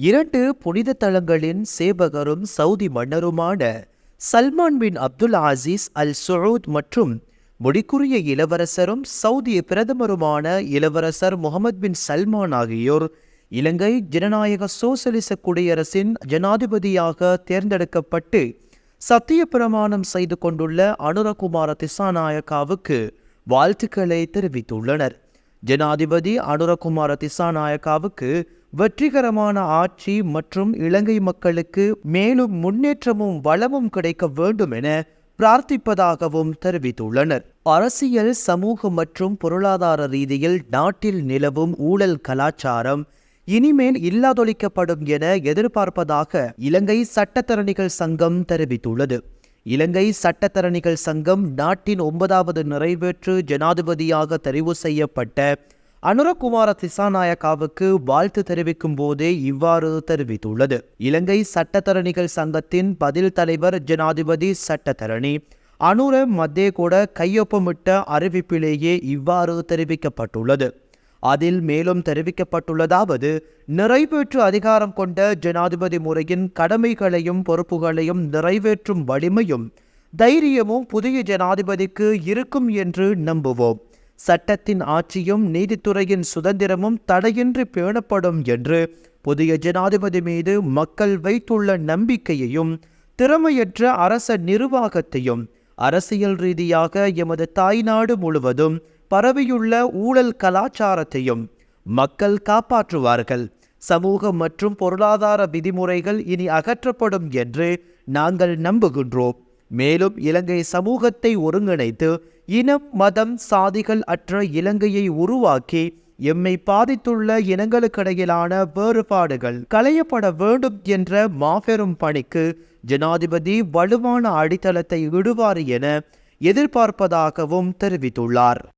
இரண்டு புனித தலங்களின் சேவகரும் Saudi மன்னருமான Salman bin Abdul Aziz Al Saud மற்றும் முடிக்குரிய இளவரசரும் சவுதி பிரதமருமான இளவரசர் முகமது பின் சல்மான் ஆகியோர் இலங்கை ஜனநாயக சோசலிச குடியரசின் ஜனாதிபதியாக தேர்ந்தெடுக்கப்பட்டு சத்திய பிரமாணம் செய்து கொண்டுள்ள அனுரகுமார திசாநாயக்காவுக்கு வாழ்த்துக்களை தெரிவித்துள்ளனர். ஜனாதிபதி அனுரகுமார திசாநாயக்காவுக்கு வெற்றிகரமான ஆட்சி மற்றும் இலங்கை மக்களுக்கு மேலும் முன்னேற்றமும் வளமும் கிடைக்க வேண்டும் என பிரார்த்திப்பதாகவும் தெரிவித்துள்ளனர். அரசியல் சமூக மற்றும் பொருளாதார ரீதியில் நாட்டில் நிலவும் ஊழல் கலாச்சாரம் இனிமேல் இல்லாதொழிக்கப்படும் என எதிர்பார்ப்பதாக இலங்கை சட்டத்தரணிகள் சங்கம் தெரிவித்துள்ளது. இலங்கை சட்டத்தரணிகள் சங்கம் நாட்டின் ஒன்பதாவது நிறைவேற்று ஜனாதிபதியாக தெரிவு செய்யப்பட்ட அனுரகுமார திசாநாயக்காவுக்கு வாழ்த்து தெரிவிக்கும் போதே இவ்வாறு தெரிவித்துள்ளது. இலங்கை சட்டத்தரணிகள் சங்கத்தின் பதில் தலைவர் ஜனாதிபதி சட்டத்தரணி அனுர மத்திய கூட கையொப்பமிட்ட அறிவிப்பிலேயே இவ்வாறு தெரிவிக்கப்பட்டுள்ளது. அதில் மேலும் தெரிவிக்கப்பட்டுள்ளதாவது நிறைவேற்று அதிகாரம் கொண்ட ஜனாதிபதி முறையின் கடமைகளையும் பொறுப்புகளையும் நிறைவேற்றும் வலிமையும் தைரியமும் புதிய ஜனாதிபதிக்கு இருக்கும் என்று நம்புவோம். சட்டத்தின் ஆட்சியும் நீதித்துறையின் சுதந்திரமும் தடையின்றி பேணப்படும் என்று புதிய ஜனாதிபதி மீது மக்கள் வைத்துள்ள நம்பிக்கையையும் திறமையற்ற அரச நிர்வாகத்தையும் அரசியல் ரீதியாக எமது தாய்நாடு முழுவதும் பரவியுள்ள ஊழல் கலாச்சாரத்தையும் மக்கள் காப்பாற்றுவார்கள். சமூக மற்றும் பொருளாதார விதிமுறைகள் இனி அகற்றப்படும் என்று நாங்கள் நம்புகின்றோம். மேலும் இலங்கை சமூகத்தை ஒருங்கிணைத்து இனம் மதம் சாதிகள் அற்ற இலங்கையை உருவாக்கி எம்மை பாதித்துள்ள இனங்களுக்கிடையிலான வேறுபாடுகள் களையப்பட வேண்டும் என்ற மாபெரும் பணிக்கு ஜனாதிபதி வலுவான அடித்தளத்தை இடுவார் என எதிர்பார்ப்பதாகவும் தெரிவித்துள்ளார்.